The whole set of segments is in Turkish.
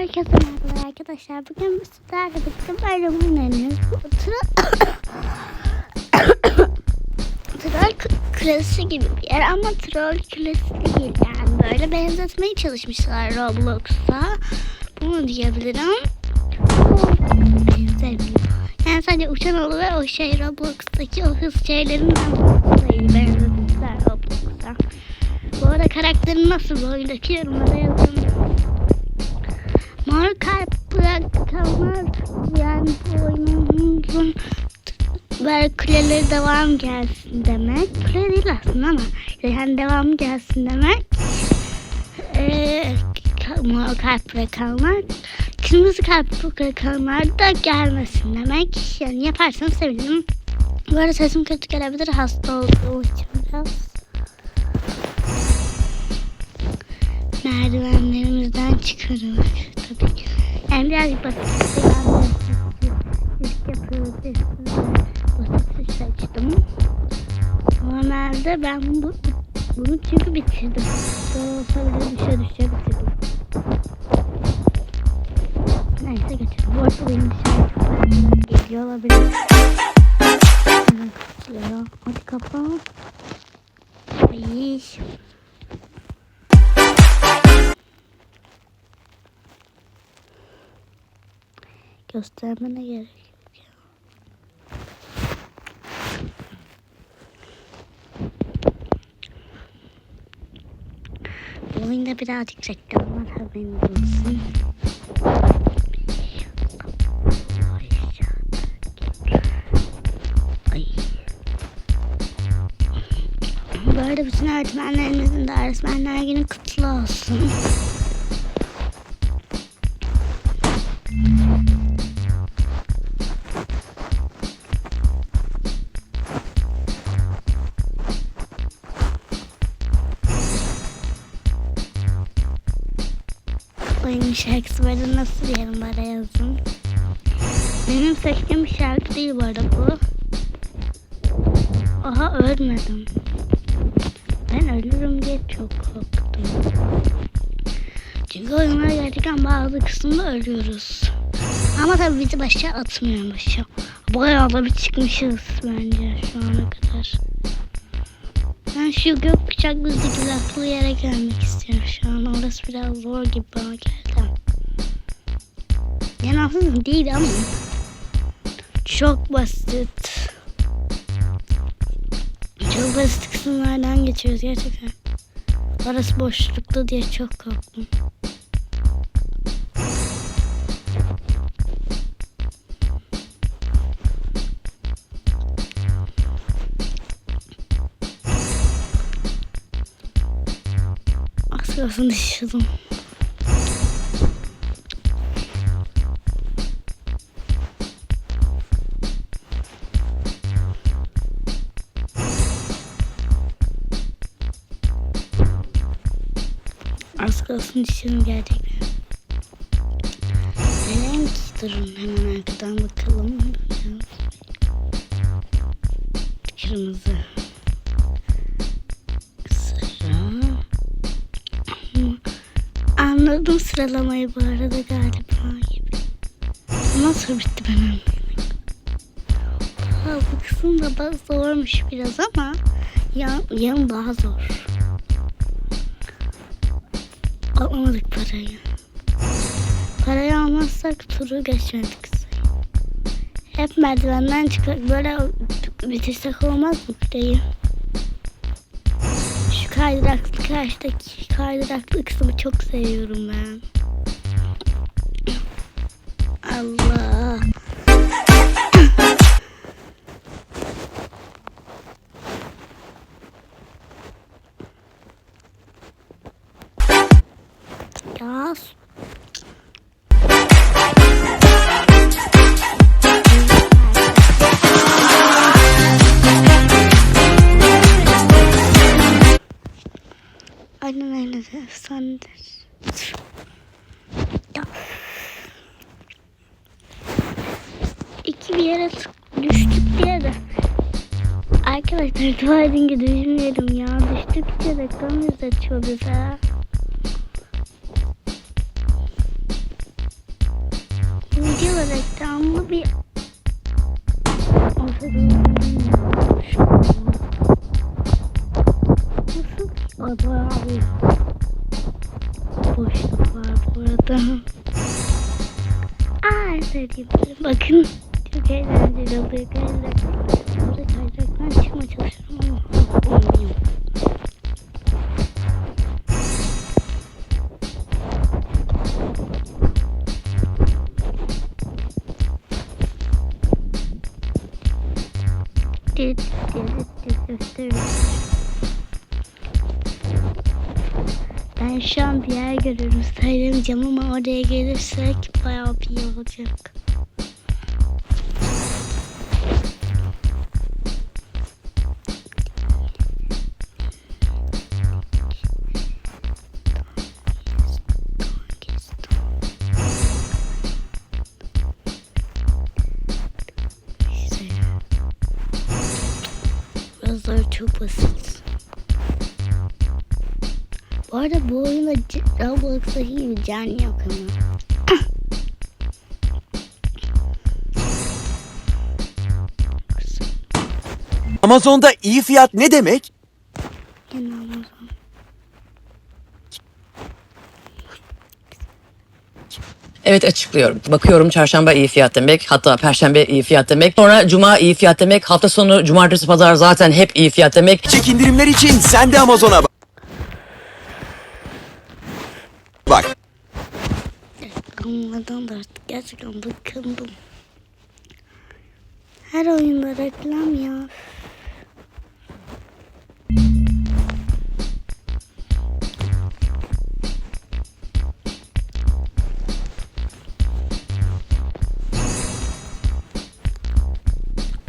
Herkese merhaba arkadaşlar. Bugün sizlerle birlikte böyle oynanıyoruz. Troll, kulesi gibi bir yer ama troll kulesi değil yani. Böyle benzetmeye çalışmışlar Roblox'a. Bunu diyebilirim. Benzemiyor. Yani sadece uçan olu ve o şey Roblox'taki o hız dolayı benzetmişler Roblox'a. Bu arada karakterin nasıl bu oyundaki yorumlara yazın. Mor kalp bırakamaz yani bu oyunumuzun böyle kuleleri devam gelsin demek. Kule değil aslında ama yani devam gelsin demek. Ee, mor kalp bırakanlar kırmızı kalp bırakanlar da gelmesin demek. Yani yaparsanız sevinirim. Bu arada sesim kötü gelebilir hasta olduğum için biraz. merdivenlerimizden ki. Yani birazcık basit bir yapıyoruz. Basit seçtim. Normalde ben bu, bunu çünkü bitirdim. Sonra düşe düşe bitirdim. Neyse geçelim. Bu arada benim dışarı geliyor olabilir. Hadi kapat. Ay. Göstermene gerek yok ya. Bu oyunda birazcık reklam var olsun. Bu arada bütün öğretmenlerimizin de öğretmenler günü kutlu olsun. Şarkısı böyle nasıl bana yazın. Benim seçtiğim şarkı değil bu arada bu. Aha ölmedim. Ben ölürüm diye çok korktum. Çünkü oyunlar gerçekten bazı kısmında ölüyoruz. Ama tabii bizi başa atmıyormuş. Bayağı da bir çıkmışız bence şu ana kadar. Ben şu gökkuşaklı zikzaklı yere gelmek istiyorum biraz zor gibi bana geldi. Yani aslında değil ama çok basit. Çok basit kısımlardan geçiyoruz gerçekten. Orası boşlukta diye çok korktum. Kalsın düşürdüm. Az kalsın düşürdüm gerçekten. Neden ki durun hemen arkadan bakalım. Kırmızı. Anladım sıralamayı bu arada galiba gibi. Nasıl bitti ben anlamadım. Ha, bu kısım da zormuş biraz ama yan, yan daha zor. Alamadık parayı. Parayı almazsak turu geçmedik. Hep merdivenden çıkıp böyle bitirsek olmaz mı kuleyi? Kaydıraklı karşıdaki kaydıraklı kısmı çok seviyorum ben. Allah. Aynen de efsanedir. İki bir yere düştük diye de. Arkadaşlar dua edin ki düşmeyelim ya. Düştükçe reklam izletiyor bize. da reklamlı bir alamayacağım ama oraya gelirsek bayağı bir iyi olacak. Those are two pussies. Bu arada bu oyunda c- Roblox'ta gibi can yok ama. Amazon'da iyi fiyat ne demek? Yine Amazon. Evet açıklıyorum. Bakıyorum çarşamba iyi fiyat demek. Hatta perşembe iyi fiyat demek. Sonra cuma iyi fiyat demek. Hafta sonu cumartesi pazar zaten hep iyi fiyat demek. Çek indirimler için sen de Amazon'a bak. Bak. Reklamlardan da artık gerçekten bıkındım. Her oyunda reklam ya.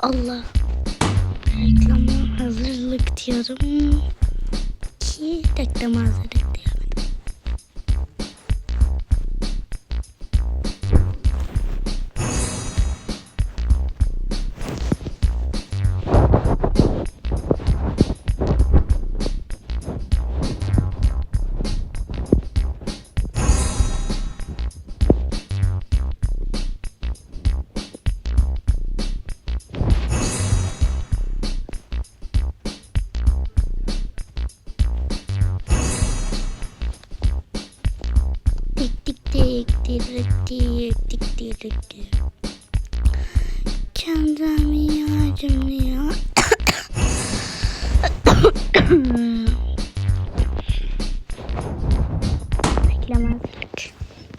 Allah. Reklama hazırlık diyorum. Ki reklama hazırlık dik dik dik dik Kendimi yağcım ya. Beklemezdik.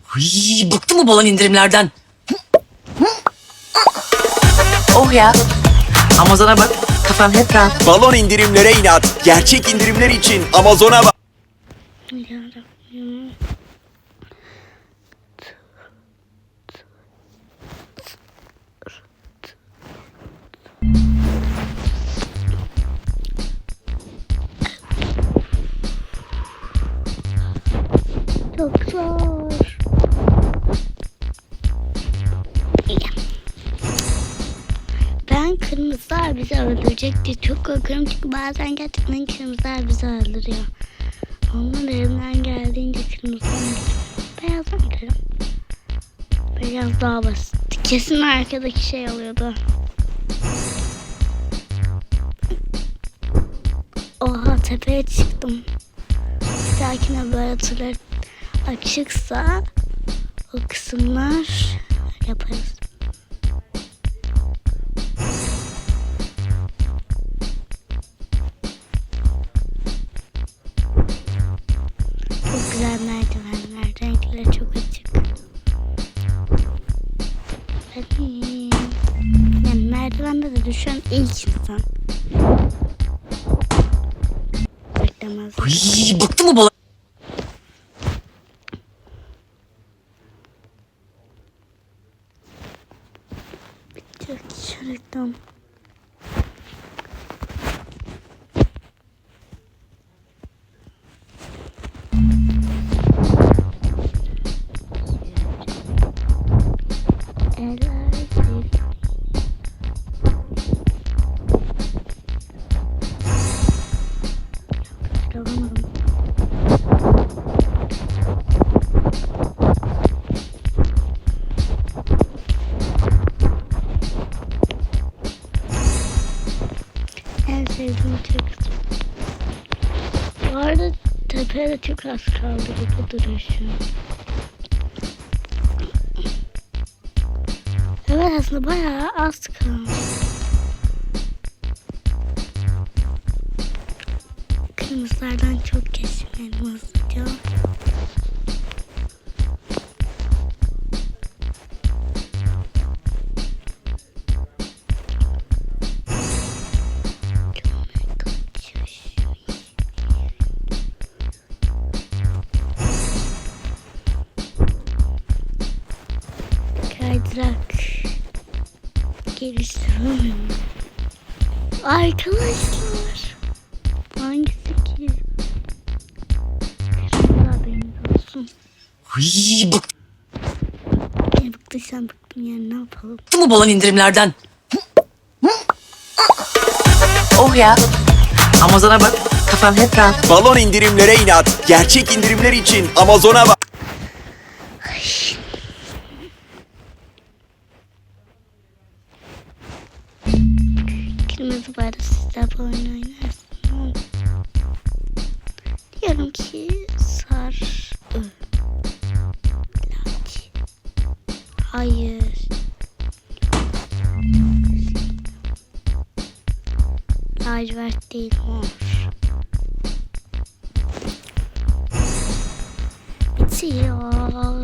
Hıy, bıktın mı bolan indirimlerden? oh ya. Amazon'a bak. Kafam hep rahat. Balon indirimlere inat. Gerçek indirimler için Amazon'a bak. Ya Çok zor. Ben kırmızılar bizi öldürecek diye çok korkuyorum çünkü bazen gerçekten kırmızılar bizi öldürüyor. Onun elimden geldiğince gidiyorum. Beyazdan gidelim. Beyaz daha basit. Kesin arkadaki şey oluyordu. Oha tepeye çıktım. Bir dahakine böyle turlar açıksa o kısımlar yaparız. Çok güzel merdivenler. Renkleri çok açık. Benim. Yani düşen ilk insan. Beklemez. Пока. Krede çok az kaldı gibi duruyor şu an. Evet aslında bayağı az kaldı. Kırmızılardan çok kesilmedim hızlıca. Kaydırak geliştiriyorum. Arkadaşlar hangisi ki? Kırmızı haberiniz olsun. Hıy, bıktım Beni bıktıysan bıktım yani ne yapalım? bu balon indirimlerden. Oh ya. Amazon'a bak. Kafam hep rahat. Balon indirimlere inat. Gerçek indirimler için Amazon'a bak. Hayır. Lacivert değil mor. Bitiyorum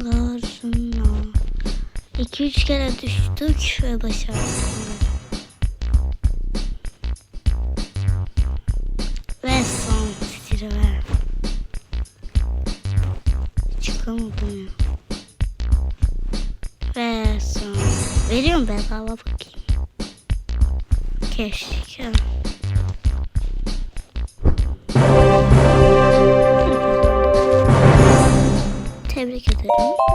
karşına. İki üç kere düştük ve başardık. Ve son zirve. Çıkamadım ya. Veriyorum bedava bakayım. Keşke. Tebrik ederim.